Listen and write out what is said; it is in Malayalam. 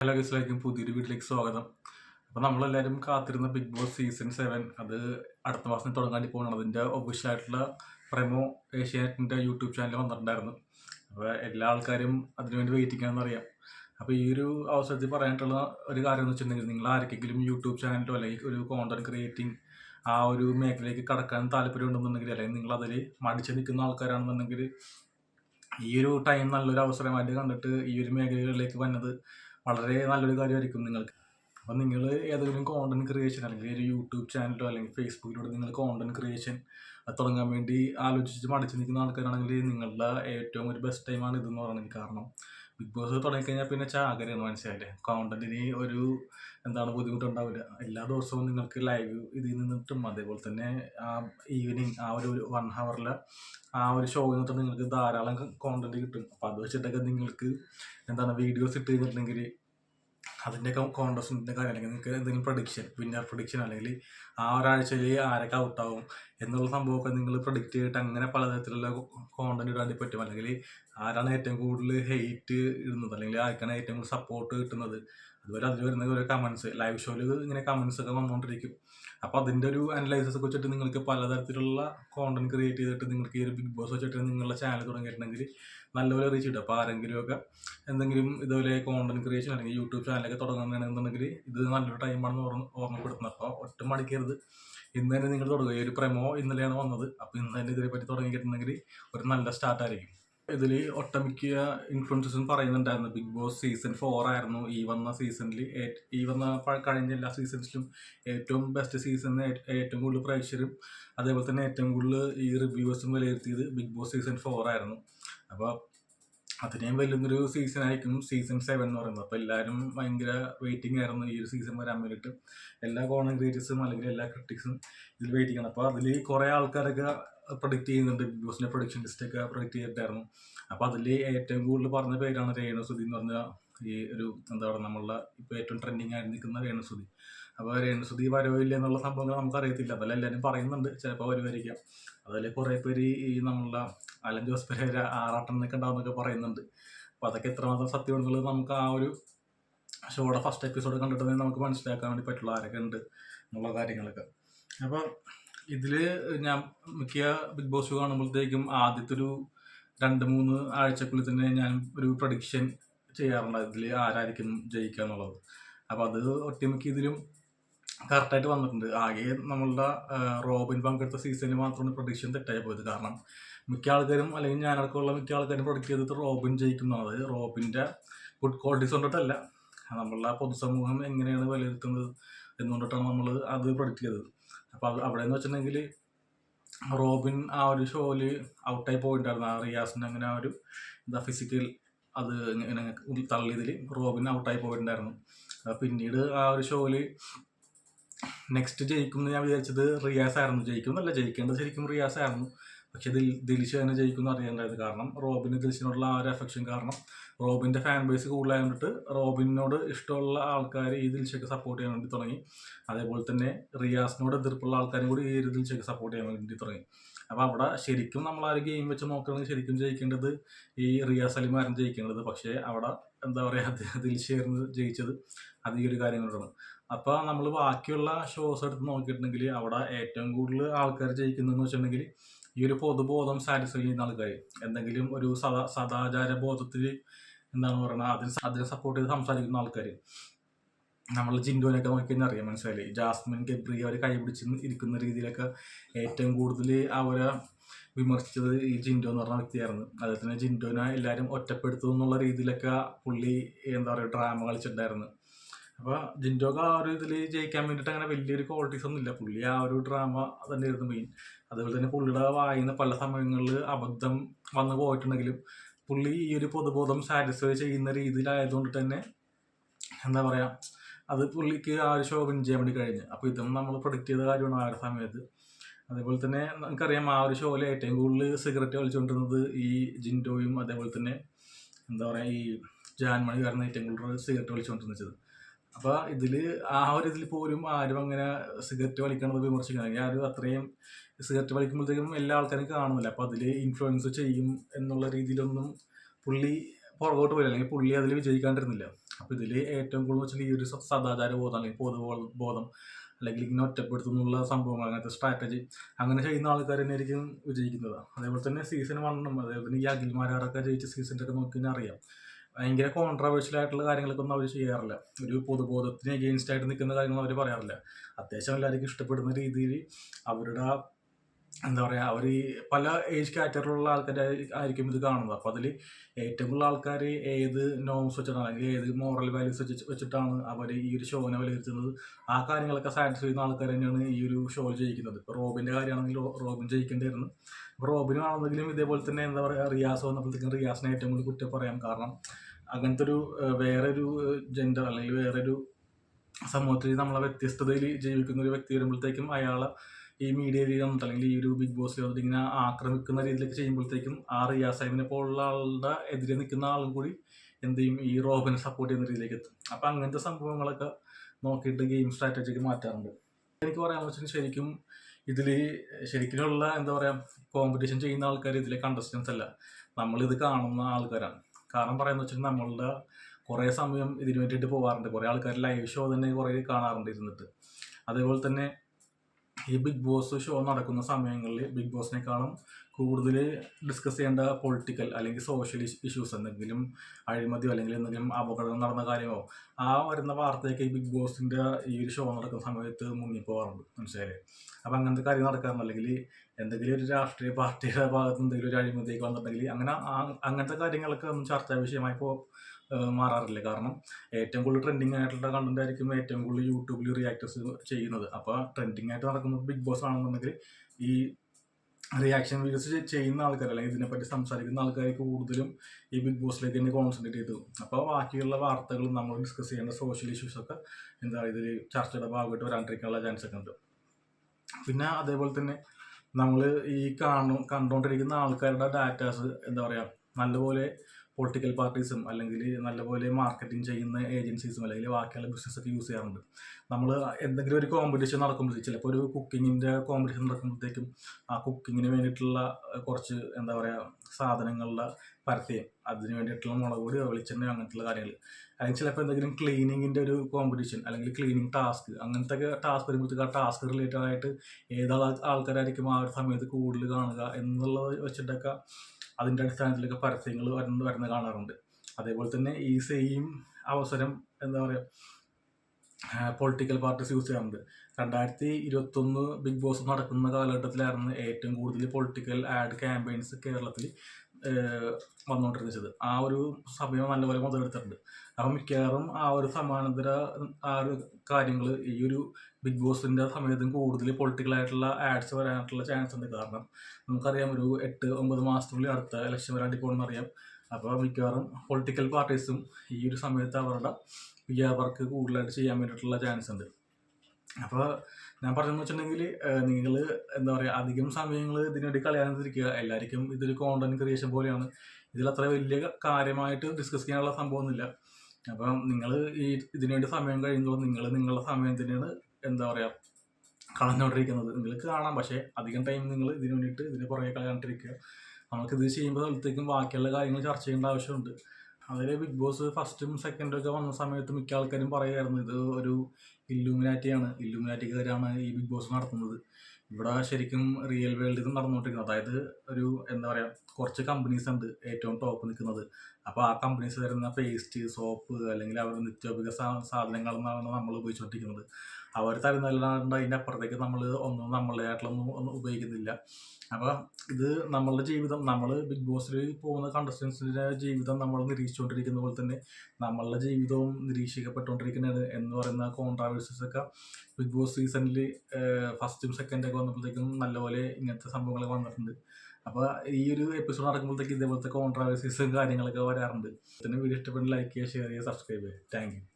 ഹലോ ഗസ്റ്റിലേക്കും പുതിയൊരു വീട്ടിലേക്ക് സ്വാഗതം. അപ്പോൾ നമ്മളെല്ലാവരും കാത്തിരുന്ന ബിഗ് ബോസ് സീസൺ സെവൻ അത് അടുത്ത മാസം തുടങ്ങാൻ പോകണം അതിന്റെ ഒഫീഷ്യൽ ആയിട്ടുള്ള പ്രമോ ഏഷ്യാനെറ്റിന്റെ യൂട്യൂബ് ചാനലിൽ വന്നിട്ടുണ്ടായിരുന്നു. അപ്പോൾ എല്ലാ ആൾക്കാരും അതിനുവേണ്ടി വെയിറ്റിംഗ് അറിയാം. അപ്പോൾ ഈ ഒരു അവസരത്തിൽ പറയാനായിട്ടുള്ള ഒരു കാര്യം എന്ന് വെച്ചിട്ടുണ്ടെങ്കിൽ നിങ്ങൾ ആർക്കെങ്കിലും യൂട്യൂബ് ചാനലോ അല്ലെങ്കിൽ ഒരു കോണ്ടന്റ് ക്രിയേറ്റിംഗ് ആ ഒരു മേഖലയിലേക്ക് കടക്കാൻ താല്പര്യം ഉണ്ടെന്നുണ്ടെങ്കിൽ അല്ലെങ്കിൽ നിങ്ങൾ അതിൽ മടിച്ച് നിൽക്കുന്ന ആൾക്കാരാണെന്നുണ്ടെങ്കിൽ ഈ ഒരു ടൈം നല്ലൊരു അവസരമായിട്ട് കണ്ടിട്ട് ഈ ഒരു മേഖലകളിലേക്ക് വന്നത് വളരെ നല്ലൊരു കാര്യമായിരിക്കും നിങ്ങൾക്ക്. അപ്പം നിങ്ങൾ ഏതെങ്കിലും കോണ്ടന്റ് ക്രിയേഷൻ അല്ലെങ്കിൽ ഒരു യൂട്യൂബ് ചാനലോ അല്ലെങ്കിൽ ഫേസ്ബുക്കിലൂടെ നിങ്ങൾ കോണ്ടന്റ് ക്രിയേഷൻ തുടങ്ങാൻ വേണ്ടി ആലോചിച്ച് മടിച്ച് നിൽക്കുന്ന ആൾക്കാരാണെങ്കിൽ നിങ്ങളുടെ ഏറ്റവും ഒരു ബെസ്റ്റ് ടൈമാണ് ഇതെന്ന് പറയുന്നത് കാരണം. ബിഗ് ബോസ് തുടങ്ങിക്കഴിഞ്ഞാൽ പിന്നെ ചാകരയാണ് മനസ്സിലായില്ലേ? കോണ്ടന്റിന് ഒരു എന്താണ് ബുദ്ധിമുട്ടുണ്ടാവില്ല. എല്ലാ ദിവസവും നിങ്ങൾക്ക് ലൈവ് ഇതിൽ നിന്നിട്ടും അതേപോലെ തന്നെ ആ ഈവനിങ് ആ ഒരു വൺ ഹവറിൽ ആ ഒരു ഷോയിൽ നിന്നിട്ട് നിങ്ങൾക്ക് ധാരാളം കോണ്ടന്റ് കിട്ടും. അപ്പം അത് വെച്ചിട്ടൊക്കെ നിങ്ങൾക്ക് എന്താണ് വീഡിയോസ് ഇട്ട് കഴിഞ്ഞിട്ടുണ്ടെങ്കിൽ അതിന്റെയൊക്കെ കോൺടസ്റ്റിന്റെ കാര്യം അല്ലെങ്കിൽ നിങ്ങൾക്ക് എന്തെങ്കിലും പ്രൊഡിക്ഷൻ വിന്നർ പ്രൊഡിക്ഷൻ അല്ലെങ്കിൽ ആ ഒരാഴ്ചയിൽ ആരൊക്കെ ഔട്ടാവും എന്നുള്ള സംഭവമൊക്കെ നിങ്ങൾ പ്രൊഡിക്റ്റ് ചെയ്തിട്ട് അങ്ങനെ പലതരത്തിലുള്ള കോണ്ടന്റ് ഇടാൻ പറ്റും. അല്ലെങ്കിൽ ആരാണ് ഏറ്റവും കൂടുതൽ ഹെയ്റ്റ് ഇടുന്നത് അല്ലെങ്കിൽ ആർക്കാണ് ഏറ്റവും കൂടുതൽ സപ്പോർട്ട് കിട്ടുന്നത്. അതുപോലെ അതിൽ വരുന്ന ഓരോ കമൻസ് ലൈവ് ഷോയിൽ ഇങ്ങനെ കമൻസ് ഒക്കെ വന്നുകൊണ്ടിരിക്കും അപ്പോൾ അതിന്റെ ഒരു അനലൈസസ് ഒക്കെ വെച്ചിട്ട് നിങ്ങൾക്ക് പലതരത്തിലുള്ള കോണ്ടന്റ് ക്രിയേറ്റ് ചെയ്തിട്ട് നിങ്ങൾക്ക് ഈ ഒരു ബിഗ് ബോസ് വെച്ചിട്ട് നിങ്ങളുടെ ചാനൽ തുടങ്ങിയിട്ടുണ്ടെങ്കിൽ നല്ലപോലെ റീച്ച് കിട്ടും. അപ്പോൾ ആരെങ്കിലുമൊക്കെ എന്തെങ്കിലും ഇതുപോലെ കോണ്ടന്റ് ക്രിയേഷൻ അല്ലെങ്കിൽ യൂട്യൂബ് ചാനലൊക്കെ തുടങ്ങുകയാണെന്നുണ്ടെങ്കിൽ ഇത് നല്ലൊരു ടൈമാണെന്ന് ഓർമ്മ ഓർമ്മപ്പെടുത്തുന്നത്. അപ്പോൾ ഒട്ടും മടിക്കരുത്. ഇന്ന് തന്നെ നിങ്ങൾ തുടങ്ങുക. ഈ ഒരു പ്രമോ ഇന്നലെയാണ് വന്നത്. അപ്പോൾ ഇന്ന് തന്നെ ഇതിനെപ്പറ്റി തുടങ്ങിയിട്ടുണ്ടെങ്കിൽ ഒരു നല്ല സ്റ്റാർട്ട് ആയിരിക്കും. ഇതിൽ ഒട്ടമിക്ക ഇൻഫ്ലുവൻസസും പറയുന്നുണ്ടായിരുന്നു. ബിഗ് ബോസ് സീസൺ ഫോർ ആയിരുന്നു. ഈ വന്ന സീസണിൽ ഈ വന്ന കഴിഞ്ഞ എല്ലാ സീസൺസിലും ഏറ്റവും ബെസ്റ്റ് സീസൺ ഏറ്റവും കൂടുതൽ പ്രേക്ഷകരും അതേപോലെ തന്നെ ഏറ്റവും കൂടുതൽ ഈ റിവ്യൂവേഴ്സും വിലയിരുത്തിയത് ബിഗ് ബോസ് സീസൺ ഫോർ ആയിരുന്നു. അപ്പോൾ അതിനെയും വലിയൊരു സീസൺ ആയിരിക്കും സീസൺ സെവൻ എന്ന് പറയുന്നത് അപ്പോൾ എല്ലാവരും ഭയങ്കര വെയിറ്റിംഗ് ആയിരുന്നു ഈ ഒരു സീസൺ വരാൻ വേണ്ടിയിട്ട് എല്ലാ കോണൻ ക്രിയേറ്റേഴ്സും അല്ലെങ്കിൽ എല്ലാ ക്രിട്ടിക്സും ഇതിൽ വെയിറ്റിംഗ് ആണ് അപ്പോൾ അതിൽ കുറേ ആൾക്കാരൊക്കെ പ്രൊഡിക്റ്റ് ചെയ്യുന്നുണ്ട്. ബിഗ് ബോസിന്റെ പ്രൊഡിക്ഷൻ ലിസ്റ്റൊക്കെ പ്രൊഡിക്റ്റ് ചെയ്തിട്ടായിരുന്നു. അപ്പോൾ അതിൽ ഏറ്റവും കൂടുതൽ പറഞ്ഞ പേരാണ് രേണുസുതി എന്ന് പറഞ്ഞ ഈ ഒരു എന്താ പറയുക നമ്മളുടെ ഇപ്പോൾ ഏറ്റവും ട്രെൻഡിങ് ആയി നിൽക്കുന്ന രേണുസുതി അപ്പോൾ രേണുസുതി വരവില്ല എന്നുള്ള സംഭവങ്ങൾ നമുക്കറിയത്തില്ല. അതല്ല എല്ലാവരും പറയുന്നുണ്ട്. ചിലപ്പോൾ വരുമായിരിക്കാം അതുപോലെ കുറേ പേര് ഈ നമ്മളുടെ അലൻ ജോസ് പെരേര ആറാട്ടനൊക്കെ എന്നൊക്കെ ഉണ്ടാവുന്നൊക്കെ പറയുന്നുണ്ട്. അപ്പോൾ അതൊക്കെ എത്രമാത്രം സത്യം എന്നുള്ളത് നമുക്ക് ആ ഒരു ഷോയുടെ ഫസ്റ്റ് എപ്പിസോഡ് കണ്ടിട്ട് നമുക്ക് മനസ്സിലാക്കാൻ വേണ്ടി പറ്റുള്ള ആരൊക്കെ ഉണ്ട് എന്നുള്ള കാര്യങ്ങളൊക്കെ. അപ്പോൾ ഇതിൽ ഞാൻ മിക്ക ബിഗ് ബോസ് കാണുമ്പോഴത്തേക്കും ആദ്യത്തെ ഒരു രണ്ട് മൂന്ന് ആഴ്ചക്കുള്ളിൽ തന്നെ ഞാൻ ഒരു പ്രൊഡിക്ഷൻ ചെയ്യാറുണ്ട്. ഇതിൽ ആരായിരിക്കും ജയിക്കുക എന്നുള്ളത് അപ്പോൾ അത് ഒട്ടുമിക്ക ഇതിലും കറക്റ്റായിട്ട് വന്നിട്ടുണ്ട്. ആകെ നമ്മളുടെ റോബിൻ പങ്കെടുത്ത സീസണിൽ മാത്രമാണ് പ്രൊഡിക്ഷൻ തെറ്റായി പോയത്. കാരണം മിക്ക ആൾക്കാരും അല്ലെങ്കിൽ ഞാനടക്കമുള്ള മിക്ക ആൾക്കാരും പ്രൊഡിക്റ്റ് ചെയ്തിട്ട് റോബിൻ ജയിക്കുന്നതാണ്. അത് റോബിന്റെ ഗുഡ് ക്വാളിറ്റീസ് കൊണ്ടിട്ടല്ല. നമ്മളുടെ പൊതുസമൂഹം എങ്ങനെയാണ് വിലയിരുത്തുന്നത് എന്നുകൊണ്ടിട്ടാണ് നമ്മൾ അത് പ്രൊഡിക്റ്റ് ചെയ്തത്. അപ്പോൾ അവിടെ എന്ന് വെച്ചിട്ടുണ്ടെങ്കിൽ റോബിൻ ആ ഒരു ഷോയിൽ ഔട്ടായി പോയിട്ടുണ്ടായിരുന്നു. ആ റിയാസിന് അങ്ങനെ ആ ഒരു എന്താ ഫിസിക്കൽ അത് തള്ളിയതിൽ റോബിൻ ഔട്ടായി പോയിട്ടുണ്ടായിരുന്നു. പിന്നീട് ആ ഒരു ഷോയിൽ നെക്സ്റ്റ് ജയിക്കും എന്ന് ഞാൻ വിചാരിച്ചത് റിയാസ് ആയിരുന്നു. ജയിക്കും എന്നല്ല ജയിക്കേണ്ടത് ശരിക്കും റിയാസ് ആയിരുന്നു. പക്ഷെ ദിൽ ദിലിഷ് തന്നെ ജയിക്കും എന്ന് അറിയേണ്ടത് കാരണം റോബിന് ദിലിഷിനോടുള്ള ആ ഒരു എഫക്ഷൻ കാരണം റോബിന്റെ ഫാൻ ബേസ് കൂടുതലായിട്ട് റോബിനോട് ഇഷ്ടമുള്ള ആൾക്കാർ ഈ ദിൽഷയ്ക്ക് സപ്പോർട്ട് ചെയ്യാൻ വേണ്ടി തുടങ്ങി. അതേപോലെ തന്നെ റിയാസിനോട് എതിർപ്പുള്ള ആൾക്കാരും കൂടി ഈ ഒരു ദിൽഷയ്ക്ക് സപ്പോർട്ട് ചെയ്യാൻ വേണ്ടി തുടങ്ങി. അപ്പോൾ അവിടെ ശരിക്കും നമ്മൾ ആ ഒരു ഗെയിം വെച്ച് നോക്കുകയാണെങ്കിൽ ശരിക്കും ജയിക്കേണ്ടത് ഈ റിയാസ് അലിമാരും ജയിക്കേണ്ടത്. പക്ഷേ അവിടെ എന്താ പറയുക ദിൽഷയായിരുന്നു ജയിച്ചത്. അത് ഈ ഒരു കാര്യം അപ്പോൾ നമ്മൾ ബാക്കിയുള്ള ഷോസ് എടുത്ത് നോക്കിയിട്ടുണ്ടെങ്കിൽ അവിടെ ഏറ്റവും കൂടുതൽ ആൾക്കാർ ജയിക്കുന്നതെന്ന് വെച്ചിട്ടുണ്ടെങ്കിൽ ഈ ഒരു പൊതുബോധം സാറ്റിസ്ഫൈ ചെയ്യുന്ന ആൾക്കാർ എന്തെങ്കിലും ഒരു സദാ സദാചാര ബോധത്തിൽ എന്താണ് പറയുന്നത് അതിന് അതിനെ സപ്പോർട്ട് ചെയ്ത് സംസാരിക്കുന്ന ആൾക്കാർ നമ്മൾ ജിൻഡോനൊക്കെ നോക്കിക്കഴിഞ്ഞാൽ അറിയാം മനസ്സിലായി ജാസ്മിൻ ഗബ്രി അവർ കൈപിടിച്ച് ഇരിക്കുന്ന രീതിയിലൊക്കെ ഏറ്റവും കൂടുതൽ അവരെ വിമർശിച്ചത് ഈ ജിൻഡോ എന്ന് പറഞ്ഞ വ്യക്തിയായിരുന്നു. അതുപോലെ തന്നെ ജിൻഡോനെ എല്ലാവരും ഒറ്റപ്പെടുത്തുന്നുള്ള രീതിയിലൊക്കെ പുള്ളി എന്താ പറയുക ഡ്രാമ കളിച്ചിട്ടുണ്ടായിരുന്നു. അപ്പോൾ ജിൻഡോക്ക് ആ ഒരു ഇതിൽ ജയിക്കാൻ വേണ്ടിയിട്ട് അങ്ങനെ വലിയൊരു ക്വാളിറ്റീസ് ഒന്നും ഇല്ല. പുള്ളി ആ ഒരു ഡ്രാമ തന്നെയായിരുന്നു മെയിൻ അതുപോലെ തന്നെ പുള്ളിയുടെ വായിന്ന് പല സമയങ്ങളിൽ അബദ്ധം വന്നു പോയിട്ടുണ്ടെങ്കിലും പുള്ളി ഈ ഒരു പൊതുബോധം സാറ്റിസ്ഫൈ ചെയ്യുന്ന രീതിയിലായതുകൊണ്ട് തന്നെ എന്താ പറയാ അത് പുള്ളിക്ക് ആ ഒരു ഷോ വിൻ ചെയ്യാൻ വേണ്ടി കഴിഞ്ഞു. അപ്പോൾ ഇതും നമ്മൾ പ്രൊഡിക്റ്റ് ചെയ്ത കാര്യമാണ് ആ ഒരു സമയത്ത്. അതേപോലെ തന്നെ നമുക്കറിയാം ആ ഒരു ഷോയിൽ ഏറ്റവും കൂടുതൽ സിഗരറ്റ് വലിച്ചുകൊണ്ടിരുന്നത് ഈ ജിൻഡോയും അതേപോലെ തന്നെ എന്താ പറയുക ഈ ജാൻമണി കാരണം ഏറ്റവും കൂടുതൽ സിഗരറ്റ് വലിച്ചുകൊണ്ടിരുന്നത് അപ്പോൾ ഇതിൽ ആ ഒരു ഇതിൽ പോലും ആരും അങ്ങനെ സിഗരറ്റ് വലിക്കണത് വിമർശിക്കണം ആരും അത്രയും സിഗരറ്റ് വലിക്കുമ്പോഴത്തേക്കും എല്ലാ ആൾക്കാരും കാണുന്നില്ല. അപ്പൊ അതിൽ ഇൻഫ്ലുവൻസ് ചെയ്യും എന്നുള്ള രീതിയിലൊന്നും പുള്ളി പുറകോട്ട് പോയില്ല. അല്ലെങ്കിൽ പുള്ളി അതിൽ വിജയിക്കാണ്ടിരുന്നില്ല. അപ്പൊ ഇതിൽ ഏറ്റവും കൂടുതൽ വെച്ചാൽ ഈ ഒരു സദാചാര ബോധം അല്ലെങ്കിൽ ബോധം അല്ലെങ്കിൽ ഇങ്ങനെ ഒറ്റപ്പെടുത്തുന്നുള്ള സംഭവങ്ങൾ അങ്ങനത്തെ സ്ട്രാറ്റജി അങ്ങനെ ചെയ്യുന്ന ആൾക്കാർ തന്നെയായിരിക്കും വിജയിക്കുന്നത്. അതേപോലെ തന്നെ സീസൺ വണ്ണം അതേപോലെ തന്നെ ഈ അഖിൽമാരാറൊക്കെ ജയിച്ച സീസൺ ഒക്കെ നോക്കി അറിയാം. ഭയങ്കര കോൺട്രവേഴ്ഷ്യൽ ആയിട്ടുള്ള കാര്യങ്ങളൊക്കെ ഒന്നും അവർ ചെയ്യാറില്ല. ഒരു പൊതുബോധത്തിന് അഗെയിൻസ്റ്റ് ആയിട്ട് നിൽക്കുന്ന കാര്യങ്ങൾ അവർ പറയാറില്ല. അത്യാവശ്യം എല്ലാവർക്കും ഇഷ്ടപ്പെടുന്ന രീതിയിൽ അവരുടെ എന്താ പറയുക അവർ പല ഏജ് കാറ്റഗറിയിലുള്ള ആൾക്കാരെ ആയിരിക്കും ഇത് കാണുന്നത്. അപ്പോൾ അതിൽ ഏറ്റവും കൂടുതൽ ആൾക്കാർ ഏത് നോംസ് വെച്ചിട്ടാണ് അല്ലെങ്കിൽ ഏത് മോറൽ വാല്യൂസ് വെച്ച് വെച്ചിട്ടാണ് അവർ ഈ ഒരു ഷോനെ വിലയിരുത്തുന്നത്? ആ കാര്യങ്ങളൊക്കെ സാറ്റിസ്ഫൈ ചെയ്യുന്ന ആൾക്കാർ തന്നെയാണ് ഈ ഒരു ഷോ ജയിക്കുന്നത്. ഇപ്പോൾ റോബിന്റെ കാര്യമാണെങ്കിൽ റോബിൻ ജയിക്കേണ്ടിയിരുന്നു അപ്പോൾ റോബിൻ ആണെന്നെങ്കിലും ഇതേപോലെ തന്നെ എന്താ പറയുക റിയാസ് വന്നപ്പോഴത്തേക്കും റിയാസിനെ ഏറ്റവും കൂടുതൽ കുറ്റം പറയാം. കാരണം അങ്ങനത്തെ ഒരു വേറൊരു ജെൻഡർ അല്ലെങ്കിൽ വേറൊരു സമൂഹത്തിൽ നമ്മളെ വ്യത്യസ്തതയിൽ ജീവിക്കുന്ന ഒരു വ്യക്തി വരുമ്പോഴത്തേക്കും അയാളെ ഈ മീഡിയ വന്നിട്ട് അല്ലെങ്കിൽ ഈ ഒരു ബിഗ് ബോസ് ഇങ്ങനെ ആക്രമിക്കുന്ന രീതിയിലേക്ക് ചെയ്യുമ്പോഴത്തേക്കും ആ റിയാസ് സൈമിനെ പോലുള്ള ആളുടെ എതിരെ നിൽക്കുന്ന ആളും കൂടി എന്ത് ചെയ്യും? ഈ റോബിനെ സപ്പോർട്ട് ചെയ്യുന്ന രീതിയിലേക്ക് എത്തും. അപ്പം അങ്ങനത്തെ സംഭവങ്ങളൊക്കെ നോക്കിയിട്ട് ഗെയിം സ്ട്രാറ്റജിക്ക് മാറ്റാറുണ്ട്. എനിക്ക് പറയാൻ വെച്ചാൽ ശരിക്കും ഇതിൽ ശരിക്കുമുള്ള എന്താ പറയുക കോമ്പറ്റീഷൻ ചെയ്യുന്ന ആൾക്കാർ ഇതിലെ കണ്ടസ്റ്റൻസ് അല്ല. നമ്മളിത് കാണുന്ന ആൾക്കാരാണ്. കാരണം പറയുന്നത് വെച്ചാൽ നമ്മളുടെ കുറേ സമയം ഇതിന് വേണ്ടിയിട്ട് പോകാറുണ്ട് കുറേ ആൾക്കാർ ലൈവ് ഷോ തന്നെ കുറേ കാണാറുണ്ട് ഇരുന്നിട്ട്. അതേപോലെ തന്നെ ഈ ബിഗ് ബോസ് ഷോ നടക്കുന്ന സമയങ്ങളിൽ ബിഗ് ബോസിനേക്കാളും കൂടുതൽ ഡിസ്കസ് ചെയ്യേണ്ട പൊളിറ്റിക്കൽ അല്ലെങ്കിൽ സോഷ്യൽ ഇഷ്യൂസ് എന്തെങ്കിലും അഴിമതിയോ അല്ലെങ്കിൽ എന്തെങ്കിലും അപകടം നടന്ന കാര്യമോ ആ വരുന്ന വാർത്തയൊക്കെ ഈ ബിഗ് ബോസിന്റെ ഈ ഒരു ഷോ നടക്കുന്ന സമയത്ത് മുങ്ങിപ്പോകാറുണ്ട് മനസ്സിലായി അപ്പം അങ്ങനത്തെ കാര്യം നടക്കാറുണ്ട്. എന്തെങ്കിലും ഒരു രാഷ്ട്രീയ പാർട്ടിയുടെ ഭാഗത്ത് എന്തെങ്കിലും ഒരു അഴിമതിയൊക്കെ വന്നിട്ടുണ്ടെങ്കിൽ അങ്ങനെ അങ്ങനത്തെ കാര്യങ്ങളൊക്കെ ഒന്നും ചർച്ചാ വിഷയമായി ഇപ്പോൾ മാറാറില്ല? കാരണം ഏറ്റവും കൂടുതൽ ട്രെൻഡിങ് ആയിട്ടുള്ള കണ്ടന്റ് ആയിരിക്കും ഏറ്റവും കൂടുതൽ യൂട്യൂബിൽ റിയാക്ടേഴ്സ് ചെയ്യുന്നത്. അപ്പോൾ ട്രെൻഡിങ് ആയിട്ട് നടക്കുന്നത് ബിഗ് ബോസ് ആണെന്നുണ്ടെങ്കിൽ ഈ റിയാക്ഷൻ വീഡിയോസ് ചെയ്യുന്ന ആൾക്കാർ അല്ലെങ്കിൽ ഇതിനെപ്പറ്റി സംസാരിക്കുന്ന ആൾക്കാർ കൂടുതലും ഈ ബിഗ് ബോസിലേക്ക് തന്നെ കോൺസെൻട്രേറ്റ് ചെയ്തു. അപ്പോൾ ബാക്കിയുള്ള വാർത്തകൾ നമ്മൾ ഡിസ്കസ് ചെയ്യേണ്ട സോഷ്യൽ ഇഷ്യൂസൊക്കെ എന്താ ഇതിൽ ചർച്ചയുടെ ഭാഗമായിട്ട് വരാണ്ടിരിക്കാനുള്ള ചാൻസ് ഒക്കെ ഉണ്ട്. പിന്നെ അതേപോലെ തന്നെ നമ്മൾ ഈ കാണും കണ്ടുകൊണ്ടിരിക്കുന്ന ആൾക്കാരുടെ ഡാറ്റാസ് എന്താ പറയുക നല്ലപോലെ പൊളിറ്റിക്കൽ പാർട്ടീസും അല്ലെങ്കിൽ നല്ലപോലെ മാർക്കറ്റിംഗ് ചെയ്യുന്ന ഏജൻസീസും അല്ലെങ്കിൽ ബാക്കിയുള്ള ബിസിനസ്സൊക്കെ യൂസ് ചെയ്യാറുണ്ട്. നമ്മൾ എന്തെങ്കിലും ഒരു കോമ്പറ്റീഷൻ നടക്കുമ്പോഴത്തേക്കും ചിലപ്പോൾ ഒരു കുക്കിങ്ങിന്റെ കോമ്പറ്റീഷൻ നടക്കുമ്പോഴത്തേക്കും ആ കുക്കിങ്ങിന് വേണ്ടിയിട്ടുള്ള കുറച്ച് എന്താ പറയുക സാധനങ്ങളുടെ പരസ്യം അതിന് വേണ്ടിയിട്ടുള്ള മുളക് പൊടി വെളിച്ചെണ്ണ അങ്ങനത്തുള്ള കാര്യങ്ങൾ അല്ലെങ്കിൽ ചിലപ്പോൾ എന്തെങ്കിലും ക്ലീനിങ്ങിന്റെ ഒരു കോമ്പറ്റീഷൻ അല്ലെങ്കിൽ ക്ലീനിങ് ടാസ്ക് അങ്ങനത്തെ ടാസ്ക് വരുമ്പോഴത്തേക്ക് ആ ടാസ്ക് റിലേറ്റഡ് ആയിട്ട് ഏതാൾ ആൾക്കാരായിരിക്കും ആ ഒരു സമയത്ത് കൂടുതൽ കാണുക എന്നുള്ളത് വെച്ചിട്ടൊക്കെ അതിന്റെ അടിസ്ഥാനത്തിലൊക്കെ പരസ്യങ്ങൾ വരുന്ന വരുന്ന കാണാറുണ്ട്. അതേപോലെ തന്നെ ഈ സെയിം അവസരം എന്താ പറയുക പൊളിറ്റിക്കൽ പാർട്ടീസ് യൂസ് ചെയ്യാറുണ്ട്. രണ്ടായിരത്തി ഇരുപത്തൊന്ന് ബിഗ് ബോസ് നടക്കുന്ന കാലഘട്ടത്തിലായിരുന്നു ഏറ്റവും കൂടുതൽ പൊളിറ്റിക്കൽ ആഡ് ക്യാമ്പയിൻസ് കേരളത്തിൽ വന്നുകൊണ്ടിരുന്നത്. ആ ഒരു സമയം നല്ലപോലെ മുതലെടുത്തിട്ടുണ്ട്. അപ്പം മിക്കവാറും ആ ഒരു സമാനതര ആ ഒരു കാര്യങ്ങൾ ഈ ഒരു ബിഗ് ബോസിന്റെ സമയത്തും കൂടുതൽ പൊളിറ്റിക്കൽ ആയിട്ടുള്ള ആഡ്സ് വരാനായിട്ടുള്ള ചാൻസ് ഉണ്ട്. കാരണം നമുക്കറിയാം ഒരു എട്ട് ഒമ്പത് മാസത്തിനുള്ളിൽ അടുത്ത ഇലക്ഷൻ വരാണ്ടി പോകുമെന്ന് അറിയാം. അപ്പോൾ മിക്കവാറും പൊളിറ്റിക്കൽ പാർട്ടീസും ഈ ഒരു സമയത്ത് അവരുടെ പി ആർ വർക്ക് കൂടുതലായിട്ട് ചെയ്യാൻ വേണ്ടിയിട്ടുള്ള ചാൻസ് ഉണ്ട്. അപ്പോൾ ഞാൻ പറഞ്ഞെന്ന് വെച്ചിട്ടുണ്ടെങ്കിൽ നിങ്ങൾ എന്താ പറയുക അധികം സമയങ്ങൾ ഇതിനുവേണ്ടി കളയാതിരിക്കുക എല്ലാവർക്കും ഇതൊരു കോണ്ടന്റ് ക്രിയേഷൻ പോലെയാണ്. ഇതിൽ അത്ര വലിയ കാര്യമായിട്ട് ഡിസ്കസ് ചെയ്യാനുള്ള സംഭവമൊന്നുമില്ല. അപ്പം നിങ്ങൾ ഈ ഇതിനുവേണ്ടി സമയം കഴിയുമ്പോൾ നിങ്ങൾ നിങ്ങളുടെ സമയം തന്നെയാണ് എന്താ പറയുക കളഞ്ഞുകൊണ്ടിരിക്കുന്നത് നിങ്ങൾക്ക് കാണാം. പക്ഷേ അധികം ടൈം നിങ്ങൾ ഇതിനു വേണ്ടിയിട്ട് ഇതിന് പുറകെ കളയാണ്ടിരിക്കുക. നമുക്ക് ഇത് സ്ഥലത്തേക്കും ബാക്കിയുള്ള കാര്യങ്ങൾ ചർച്ച ചെയ്യേണ്ട ആവശ്യമുണ്ട്. അതിൽ ബിഗ് ബോസ് ഫസ്റ്റും സെക്കൻഡും ഒക്കെ വന്ന സമയത്ത് മിക്ക ആൾക്കാരും പറയുമായിരുന്നു ഇത് ഒരു ഇല്ലുമിനാറ്റിയാണ് ഇല്ലുമിനാറ്റിക്കാരാണ് ഈ ബിഗ് ബോസ് നടത്തുന്നത്. ഇവിടെ ശരിക്കും റിയൽ വേൾഡിൽ നടന്നുകൊണ്ടിരിക്കുന്നത്. അതായത് ഒരു എന്താ പറയുക കുറച്ച് കമ്പനീസ് ഉണ്ട് ഏറ്റവും ടോപ്പ് നിൽക്കുന്നത്. അപ്പോൾ ആ കമ്പനീസ് തരുന്ന പേസ്റ്റ് സോപ്പ് അല്ലെങ്കിൽ അവരുടെ നിത്യോപയോഗ സാധനങ്ങൾ എന്നാണ് നമ്മൾ ഉപയോഗിച്ചുകൊണ്ടിരിക്കുന്നത്. അവർ തരുന്നതല്ലാണ്ട് അതിന്റെ അപ്പുറത്തേക്ക് നമ്മൾ ഒന്നും നമ്മളായിട്ടുള്ളൊന്നും ഒന്നും ഉപയോഗിക്കുന്നില്ല. അപ്പോൾ ഇത് നമ്മളുടെ ജീവിതം നമ്മൾ ബിഗ് ബോസിൽ പോകുന്ന കണ്ടസ്റ്റൻസിന്റെ ജീവിതം നമ്മൾ നിരീക്ഷിച്ചുകൊണ്ടിരിക്കുന്ന പോലെ തന്നെ നമ്മളുടെ ജീവിതവും നിരീക്ഷിക്കപ്പെട്ടുകൊണ്ടിരിക്കുന്നത് എന്ന് പറയുന്ന കോൺട്രാവേഴ്സസ് ഒക്കെ ബിഗ് ബോസ് സീസണിൽ ഫസ്റ്റും സെക്കൻഡൊക്കെ വന്നപ്പോഴത്തേക്കും നല്ലപോലെ ഇങ്ങനത്തെ സംഭവങ്ങളൊക്കെ വന്നിട്ടുണ്ട്. അപ്പോൾ ഈ ഒരു എപ്പിസോഡ് നടക്കുമ്പോഴത്തേക്ക് ഇതേപോലത്തെ കോൺട്രവേഴ്സീസും കാര്യങ്ങളൊക്കെ വരാറുണ്ട്. ഇതിന് വീഡിയോ ഇഷ്ടപ്പെട്ട് ലൈക്ക് ചെയ്യുക ഷെയർ ചെയ്യുക സബ്സ്ക്രൈബ് ചെയ്യുക. Thank you